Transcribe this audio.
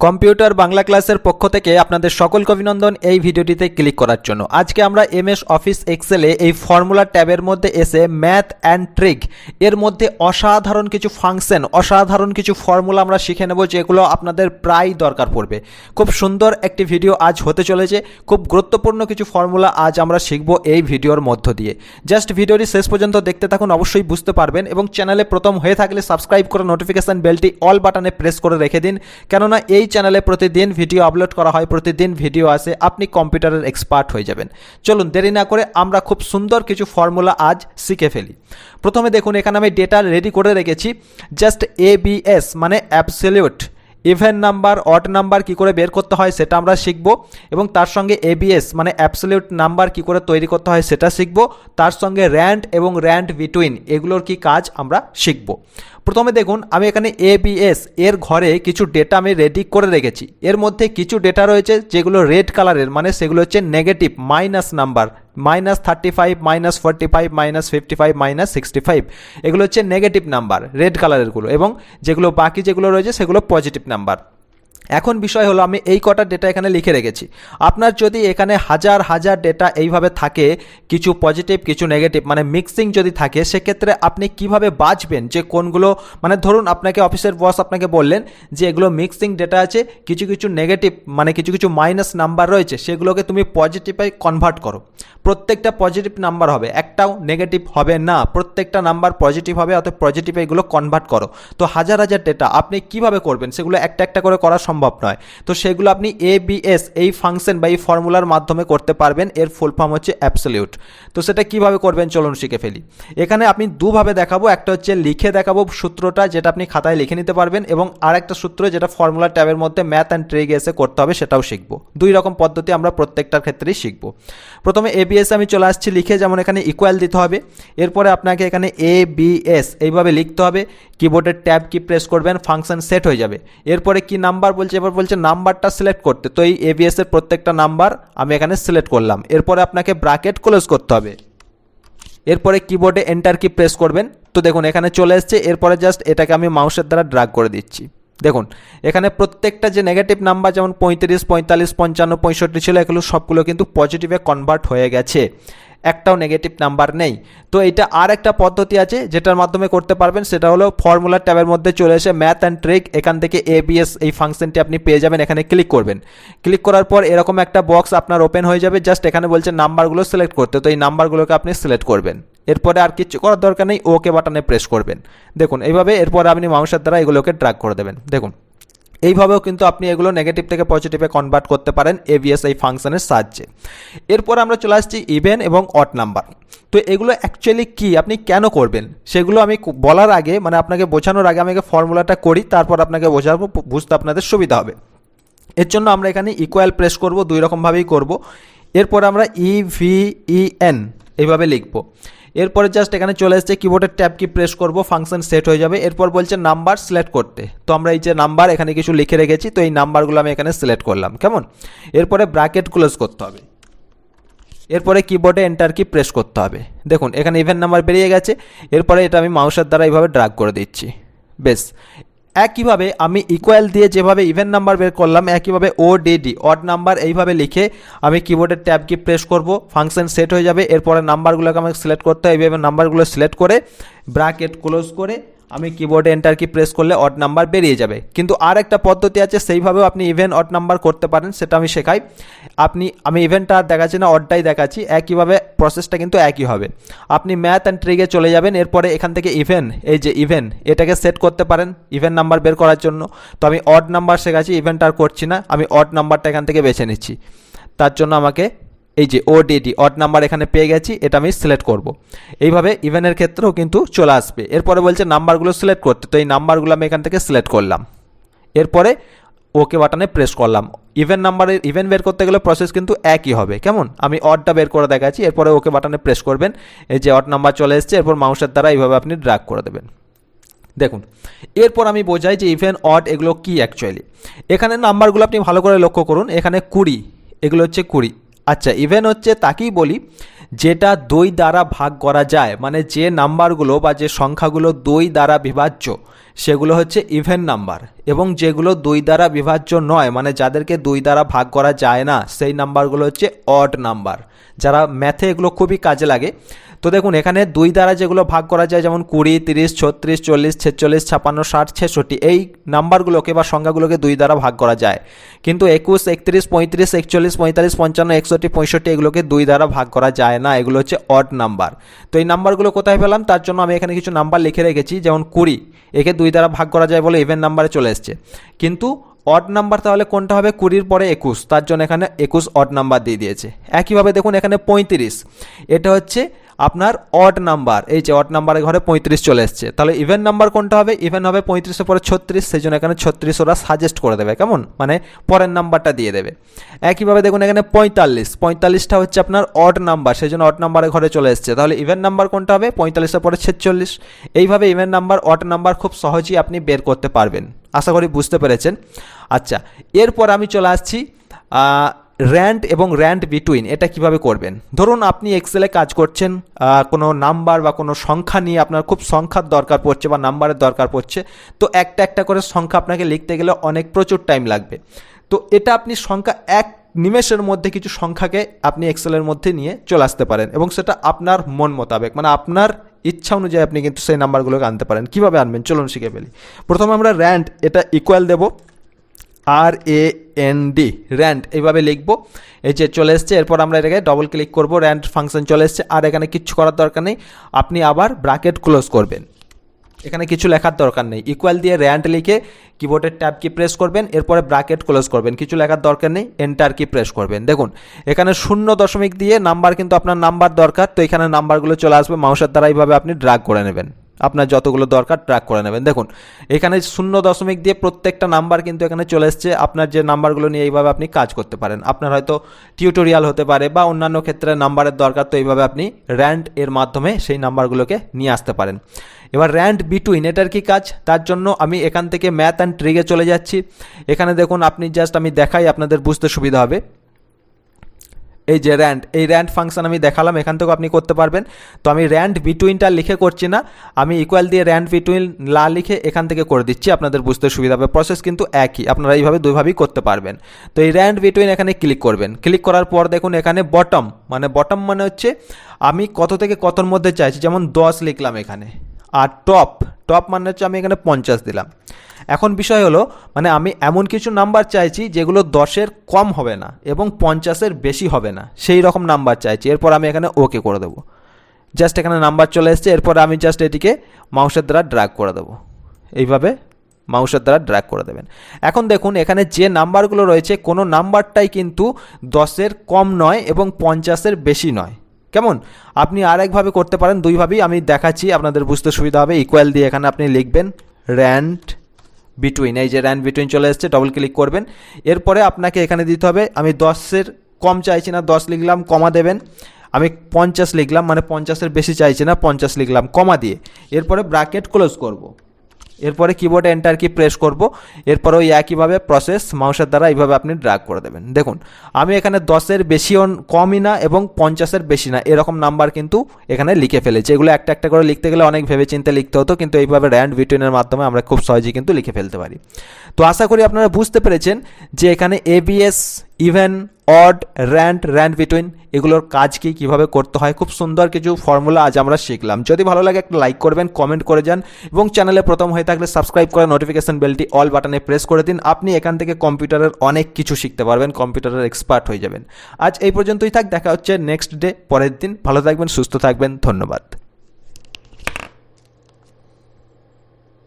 Computer Bangla ক্লাসের পক্ষ থেকে আপনাদের সকলকে অভিনন্দন এই ভিডিওটিতে ক্লিক করার জন্য। আজকে আমরা এমএস অফিস এক্সেলে এই ফর্মুলা ট্যাবের মধ্যে এসে ম্যাথ অ্যান্ড ট্রিক এর মধ্যে অসাধারণ কিছু ফাংশন, অসাধারণ কিছু ফর্মুলা আমরা শিখে নেব যেগুলো আপনাদের প্রায় দরকার পড়বে। খুব সুন্দর একটি ভিডিও আজ হতে চলেছে। খুব গুরুত্বপূর্ণ কিছু ফর্মুলা আজ আমরা শিখব এই ভিডিওর মধ্য দিয়ে। জাস্ট ভিডিওটি শেষ পর্যন্ত দেখতে থাকুন, অবশ্যই বুঝতে পারবেন এবং চ্যানেলে প্রথম হয়ে থাকলে সাবস্ক্রাইব করে নোটিফিকেশন বেলটি অল বাটনে প্রেস করে রেখে দিন। কেননা এই চ্যানেলে প্রতিদিন ভিডিও আপলোড করা হয়, প্রতিদিন ভিডিও আসে, আপনি কম্পিউটারের এক্সপার্ট হয়ে যাবেন। চলুন, দেরি না করে আমরা খুব সুন্দর কিছু ফর্মুলা আজ শিখে ফেলি। প্রথমে দেখুন, এখানে আমি ডেটা রেডি করে রেখেছি জাস্ট এ মানে absolute even number odd number কি করে বের করতে হয় সেটা আমরা শিখব এবং তার সঙ্গে এবিএস মানে অ্যাবসলিউট নাম্বার কি করে তৈরি করতে হয় সেটা শিখব। তার সঙ্গে র্যান্ড এবং র্যান্ড বিটুইন এগুলোর কি কাজ আমরা শিখব। প্রথমে দেখুন, আমি এখানে এবিএস এর ঘরে কিছু ডেটা আমি রেডি করে রেখেছি। এর মধ্যে কিছু ডেটা রয়েছে যেগুলো রেড কালারের মানে সেগুলো হচ্ছে negative minus number minus thirty five minus forty five minus fifty five minus sixty five এগুলো হচ্ছে নেগেটিভ নাম্বার রেড কালারেরগুলো এবং যেগুলো বাকি যেগুলো রয়েছে, সেগুলো পজিটিভ নাম্বার এখন বিষয় হলো আমি এই কটা ডেটা এখানে লিখে রেখেছি। আপনার যদি এখানে হাজার হাজার ডেটা এইভাবে থাকে, কিছু পজিটিভ কিছু নেগেটিভ মানে মিক্সিং যদি থাকে, সেক্ষেত্রে আপনি কীভাবে বাঁচবেন? যে কোনগুলো মানে ধরুন আপনাকে অফিসের বস আপনাকে বললেন যে এগুলো মিক্সিং ডেটা আছে, কিছু কিছু নেগেটিভ মানে কিছু কিছু মাইনাস নাম্বার রয়েছে, সেগুলোকে তুমি পজিটিভে কনভার্ট করো। প্রত্যেকটা পজিটিভ নাম্বার হবে, একটাও নেগেটিভ হবে না। প্রত্যেকটা নাম্বার পজিটিভ হবে অত পজিটিভে এগুলো কনভার্ট করো। তো হাজার হাজার ডেটা আপনি কীভাবে করবেন, সেগুলো একটা একটা করে করা সম্ভব নয়। তো সেগুলো আপনি এ বিএস এই ফাংশন বা এই ফর্মুলার মাধ্যমে করতে পারবেন। এর ফুল ফর্ম হচ্ছে অ্যাবসলিউট তো সেটা কীভাবে করবেন চলুন শিখে ফেলি। এখানে আপনি দুভাবে দেখাবো। একটা হচ্ছে লিখে দেখাবো সূত্রটা যেটা আপনি খাতায় লিখে নিতে পারবেন এবং আরেকটা সূত্র যেটা ফর্মুলা ট্যাবের মধ্যে ম্যাথ অ্যান্ড ট্রিক এসে করতে হবে সেটাও শিখব। দুই রকম পদ্ধতি আমরা প্রত্যেকটার ক্ষেত্রেই শিখব। প্রথমে এবিএস আমি চলে আসছি। লিখে যেমন এখানে ইকুয়াল দিতে হবে। এরপরে আপনাকে এখানে এ বিএস এইভাবে লিখতে হবে। কিবোর্ডের ট্যাব কি প্রেস করবেন ফাংশন সেট হয়ে যাবে। এরপরে কি নাম্বার বলছে? এবার বলছে নাম্বারটা সিলেক্ট করতে। তো এই এবিএস এর প্রত্যেকটা নাম্বার আমি এখানে সিলেক্ট করলাম। এরপরে আপনাকে ব্র্যাকেট ক্লোজ করতে হবে। এরপরে কিবোর্ডে এন্টার কি প্রেস করবেন। তো দেখুন, এখানে চলে এসছে। এরপরে জাস্ট এটাকে আমি মাউসের দ্বারা ড্রাগ করে দিচ্ছি। দেখুন, এখানে প্রত্যেকটা যে নেগেটিভ নাম্বার যেমন পঁয়ত্রিশ, পঁয়তাল্লিশ, পঞ্চান্ন, পঁয়ষট্টি ছিল, এগুলো সবগুলো কিন্তু পজিটিভে কনভার্ট হয়ে গেছে। একটাও নেগেটিভ নাম্বার নেই। তো এটা আর একটা পদ্ধতি আছে, যেটার মাধ্যমে করতে পারবেন, সেটা হলো ফর্মুলা ট্যাবের মধ্যে চলে এসে ম্যাথ অ্যান্ড ট্রিক এখান থেকে এবিএস এই ফাংশনটি আপনি পেয়ে যাবেন, এখানে ক্লিক করবেন। ক্লিক করার পর এরকম একটা বক্স আপনার ওপেন হয়ে যাবে জাস্ট এখানে বলছে নাম্বারগুলো সিলেক্ট করতে, তো এই নাম্বারগুলোকে আপনি সিলেক্ট করবেন। এরপরে আর কিছু করার দরকার নেই ওকে বাটনে প্রেস করবেন। দেখুন, এইভাবে এরপরে আপনি মাউসের দ্বারা এগুলোকে ড্রাগ করে দেবেন। দেখুন। এইভাবেও কিন্তু আপনি এগুলো নেগেটিভ থেকে পজিটিভে কনভার্ট করতে পারেন এভিএস এই ফাংশনের সাহায্যে। এরপর আমরা চলে আসছি ইভেন এবং অট নাম্বার তো এগুলো অ্যাকচুয়ালি কি? আপনি কেন করবেন? সেগুলো আমি বলার আগে মানে আপনাকে বোঝানোর আগে আমি ফর্মুলাটা করি, তারপর আপনাকে বোঝাবো বুঝতে আপনাদের সুবিধা হবে। এর জন্য আমরা এখানে ইকুয়াল প্রেস করব, দুই রকমভাবেই করব। এরপর আমরা ই ভি ই এন এইভাবে লিখব। এরপরে জাস্ট এখানে চলে এসছে কিবোর্ডের ট্যাব কি প্রেস করব ফাংশন সেট হয়ে যাবে। এরপর বলছে নাম্বার সিলেক্ট করতে। তো আমরা এই যে নাম্বার এখানে কিছু লিখে রেখেছি, তো এই নাম্বারগুলো আমি এখানে সিলেক্ট করলাম। কেমন? এরপরে ব্র্যাকেট ক্লোজ করতে হবে। এরপরে কিবোর্ডে এন্টার কি প্রেস করতে হবে। দেখুন, এখানে ইভেন্ট নাম্বার বেরিয়ে গেছে। এরপরে এটা আমি মাউসের দ্বারা এইভাবে ড্রাগ করে দিচ্ছি। বেশ। একইভাবে আমি ইকুয়াল দিয়ে যেভাবে ইভেন নাম্বার বের করলাম, একইভাবে ও ডিডি অড নাম্বার এইভাবে লিখে আমি কিবোর্ডের ট্যাব কি প্রেস করব ফাংশন সেট হয়ে যাবে, এরপরে নাম্বারগুলোকে আমাকে সিলেক্ট করতে হয় এইভাবে নাম্বারগুলো সিলেক্ট করে ব্র্যাকেট ক্লোজ করে আমি কিবোর্ডে এন্টার কি প্রেস করলে অড নাম্বার বেরিয়ে যাবে। কিন্তু আর একটা পদ্ধতি আছে, সেইভাবেও আপনি ইভেন অড নাম্বার করতে পারেন, সেটা আমি শেখাই। আপনি, আমি ইভেন্টটা আর দেখাচ্ছি না অডটাই দেখাচ্ছি, একইভাবে প্রসেসটা কিন্তু একই হবে। আপনি ম্যাথ অ্যান্ড ট্রিকে চলে যাবেন, এরপরে এখান থেকে ইভেন এই যে ইভেন এটাকে সেট করতে পারেন ইভেন নাম্বার বের করার জন্য। তো আমি অড নাম্বার শেখাচ্ছি ইভেন্ট আর করছি না, আমি অড নাম্বারটা এখান থেকে বেছে নিচ্ছি। তার জন্য আমাকে এই যে ওডিডি অড নাম্বার এখানে পেয়ে গেছি, এটা আমি সিলেক্ট করব। এইভাবে ইভেনের ক্ষেত্রেও কিন্তু চলে আসবে। এরপরে বলছে নাম্বারগুলো সিলেক্ট করতে, তো এই নাম্বারগুলো আমি এখান থেকে সিলেক্ট করলাম। এরপরে ওকে বাটনে প্রেস করলাম। ইভেন নাম্বারের ইভেন বের করতে গেলে প্রসেস কিন্তু একই হবে। কেমন? আমি অডটা বের করে দেখাচ্ছি, এরপরে ওকে বাটনে প্রেস করবেন। এই যে অড নাম্বার চলে এসছে, এরপর মাউসের দ্বারা এইভাবে আপনি ড্রাগ করে দেবেন। দেখুন, এরপর আমি বোঝাই যে ইভেন অড এগুলো কি অ্যাকচুয়ালি এখানে নাম্বারগুলো আপনি ভালো করে লক্ষ্য করুন। এখানে কুড়ি, এগুলো হচ্ছে কুড়ি। আচ্ছা ইভেন হচ্ছে তাকেই বলি যেটা দুই দ্বারা ভাগ করা যায় মানে যে নাম্বারগুলো বা যে সংখ্যাগুলো দুই দ্বারা বিভাজ্য, সেগুলো হচ্ছে ইভেন নাম্বার এবং যেগুলো দুই দ্বারা বিভাজ্য নয় মানে যাদেরকে দুই দ্বারা ভাগ করা যায় না, সেই নাম্বারগুলো হচ্ছে অড নাম্বার যারা ম্যাথে এগুলো খুবই কাজে লাগে, তো দেখুন, এখানে দুই দ্বারা যেগুলো ভাগ করা যায়, যেমন কুড়ি, তিরিশ, ছত্রিশ, চল্লিশ, ছেচল্লিশ, ছাপান্ন, ষাট, ছেষট্টি, এই নাম্বারগুলোকে বা সংখ্যাগুলোকে দুই দ্বারা ভাগ করা যায়। কিন্তু একুশ, একত্রিশ, পঁয়ত্রিশ, একচল্লিশ, পঁয়তাল্লিশ, পঞ্চান্ন, একষট্টি, পঁয়ষট্টি, এগুলোকে দুই দ্বারা ভাগ করা যায় না, এগুলো হচ্ছে অড নাম্বার তো এই নাম্বারগুলো কোথায় পেলাম? তার জন্য আমি এখানে কিছু নাম্বার লিখে রেখেছি, যেমন কুড়ি। একে দুই দ্বারা ভাগ করা যায় বলে ইভেন নাম্বারে চলে এসছে। কিন্তু অড নাম্বার তাহলে কোনটা হবে? কুড়ির পরে একুশ। তার জন্য এখানে একুশ অড নাম্বার দিয়ে দিয়েছে। একইভাবে দেখুন, এখানে পঁয়ত্রিশ। এটা হচ্ছে আপনার অড নাম্বার এই যে অড নাম্বারের ঘরে পঁয়ত্রিশ চলে এসছে। তাহলে ইভেন নাম্বার কোনটা হবে? ইভেন হবে পঁয়ত্রিশের পরে ছত্রিশ সেই জন্য এখানে ছত্রিশ ওরা সাজেস্ট করে দেবে, কেমন? মানে পরের নাম্বারটা দিয়ে দেবে। একইভাবে দেখুন এখানে পঁয়তাল্লিশ, পঁয়তাল্লিশটা হচ্ছে আপনার অড নাম্বার সেই জন্য অড নাম্বারের ঘরে চলে এসছে। তাহলে ইভেন নাম্বার কোনটা হবে? পঁয়তাল্লিশের পরে ছেচল্লিশ। এইভাবে ইভেন নাম্বার অড নাম্বার খুব সহজেই আপনি বের করতে পারবেন। আশা করি বুঝতে পেরেছেন। আচ্ছা এরপর আমি চলে আসছি র্যান্ড এবং র্যান্ড বিটুইন এটা কীভাবে করবেন? ধরুন আপনি এক্সেলে কাজ করছেন কোনো নাম্বার বা কোনো সংখ্যা নিয়ে আপনার খুব সংখ্যার দরকার পড়ছে বা নাম্বারের দরকার পড়ছে, তো একটা একটা করে সংখ্যা আপনাকে লিখতে গেলে অনেক প্রচুর টাইম লাগবে। তো এটা আপনি সংখ্যা এক নিমেষের মধ্যে কিছু সংখ্যাকে আপনি এক্সেলের মধ্যে নিয়ে চলে আসতে পারেন এবং সেটা আপনার মন মোতাবেক মানে আপনার ইচ্ছা অনুযায়ী আপনি কিন্তু সেই নাম্বারগুলোকে আনতে পারেন। কীভাবে আনবেন? চলুন শিখে ফেলি। প্রথমে আমরা র্যান্ড এটা ইকুয়াল দেবো। আর এ এন ডি র্যান্ড এইভাবে লিখব। এই যে চলে এসছে, এরপর আমরা এটাকে ডবল ক্লিক করব র্যান্ড ফাংশন চলে এসছে, আর এখানে কিচ্ছু করার দরকার নেই। আপনি আবার ব্র্যাকেট ক্লোজ করবেন। এখানে কিছু লেখার দরকার নেই। ইকুয়াল দিয়ে র্যান্ড লিখে কিবোর্ডের ট্যাব কি প্রেস করবেন, এরপরে ব্র্যাকেট ক্লোজ করবেন। কিছু লেখার দরকার নেই এন্টার কি প্রেস করবেন। দেখুন, এখানে শূন্য দশমিক দিয়ে নাম্বার কিন্তু আপনার নাম্বার দরকার, তো এখানে নাম্বারগুলো চলে আসবে, মাউসের দ্বারা এইভাবে আপনি ড্রাগ করে নেবেন। আপনার যতগুলো দরকার ট্র্যাক করে নেবেন। দেখুন, এখানে শূন্য দশমিক দিয়ে প্রত্যেকটা নাম্বার কিন্তু এখানে চলে এসছে। আপনার যে নাম্বারগুলো নিয়ে এইভাবে আপনি কাজ করতে পারেন। আপনার হয়তো টিউটোরিয়াল হতে পারে বা অন্যান্য ক্ষেত্রে নাম্বারের দরকার, তো এইভাবে আপনি র্যান্ড এর মাধ্যমে সেই নাম্বারগুলোকে নিয়ে আসতে পারেন। এবার র্যান্ড বিটুইন এটার কি কাজ? তার জন্য আমি এখান থেকে ম্যাথ অ্যান্ড ট্রিগে চলে যাচ্ছি। এখানে দেখুন, আপনি জাস্ট আমি দেখাই, আপনাদের বুঝতে সুবিধা হবে। এই যে র্যান্ড এই র্যান্ড ফাংশন আমি দেখালাম, এখান থেকেও আপনি করতে পারবেন। তো আমি র্যান্ড বিটুইনটা লিখে করছি না, আমি ইকুয়াল দিয়ে র্যান্ড বিটুইন লা লিখে এখান থেকে করে দিচ্ছি, আপনাদের বুঝতে সুবিধা হবে। প্রসেস কিন্তু একই, আপনারা এইভাবে দুইভাবেই করতে পারবেন। তো এই র্যান্ড বিটুইন এখানে ক্লিক করবেন। ক্লিক করার পর দেখুন এখানে বটম মানে বটম মানে হচ্ছে আমি কত থেকে কতর মধ্যে চাইছি, যেমন দশ লিখলাম এখানে, আর টপ টপ মানে হচ্ছে আমি এখানে পঞ্চাশ দিলাম। এখন বিষয় হলো মানে আমি এমন কিছু নাম্বার চাইছি যেগুলো দশের কম হবে না এবং পঞ্চাশের বেশি হবে না। সেই রকম নাম্বার চাইছি। এরপর আমি এখানে ওকে করে দেবো। জাস্ট এখানে নাম্বার চলে এসছে। এরপর আমি জাস্ট এটিকে মাউসের দ্বারা ড্র্যাগ করে দেবো। এইভাবে মাউসের দ্বারা ড্র্যাগ করে দেবেন। এখন দেখুন, এখানে যে নাম্বারগুলো রয়েছে, কোনো নাম্বারটাই কিন্তু দশের কম নয় এবং পঞ্চাশের বেশি নয়। কেমন? আপনি আরেকভাবে করতে পারেন। দুইভাবেই আমি দেখাচ্ছি। আপনাদের বুঝতে সুবিধা হবে। ইকুয়াল দিয়ে এখানে আপনি লিখবেন র্যান্ড বিটুইন এই যে র্যান্ড বিটুইন চলে এসছে ডবল ক্লিক করবেন। এরপরে আপনাকে এখানে দিতে হবে, আমি দশের কম চাইছি না, দশ লিখলাম, কমা দেবেন। আমি পঞ্চাশ লিখলাম মানে পঞ্চাশের বেশি চাইছি না, পঞ্চাশ লিখলাম, কমা দিয়ে। এরপরে ব্রাকেট ক্লোজ করব। এরপরে কিবোর্ডে এন্টার কি প্রেস করব। এরপরে ওই একইভাবে প্রসেস মাউসের দ্বারা এইভাবে আপনি ড্রাগ করে দেবেন। দেখুন, আমি এখানে দশের বেশিও কমই না এবং পঞ্চাশের বেশি না, এরকম নাম্বার কিন্তু এখানে লিখে ফেলেছি। এগুলো একটা একটা করে লিখতে গেলে অনেক ভেবে চিন্তে লিখতে হতো, কিন্তু এইভাবে র্যান্ড বিটুইনের মাধ্যমে আমরা খুব সহজেই কিন্তু লিখে ফেলতে পারি। তো আশা করি আপনারা বুঝতে পেরেছেন যে এখানে ABS even odd rand rand between এগুলোর কাজ কি, কীভাবে করতে হয়, খুব সুন্দর কিছু ফর্মুলা আজ আমরা শিখলাম। যদি ভালো লাগে একটা লাইক করবেন কমেন্ট করে যান, এবং চ্যানেলে প্রথম হয়ে থাকলে সাবস্ক্রাইব করে নোটিফিকেশন বেলটি অল বাটনে প্রেস করে দিন, আপনি এখান থেকে কম্পিউটারের অনেক কিছু শিখতে পারবেন কম্পিউটারের এক্সপার্ট হয়ে যাবেন। আজ এই পর্যন্তই থাক, দেখা হচ্ছে নেক্সট ডে পরের দিন। ভালো থাকবেন, সুস্থ থাকবেন, ধন্যবাদ।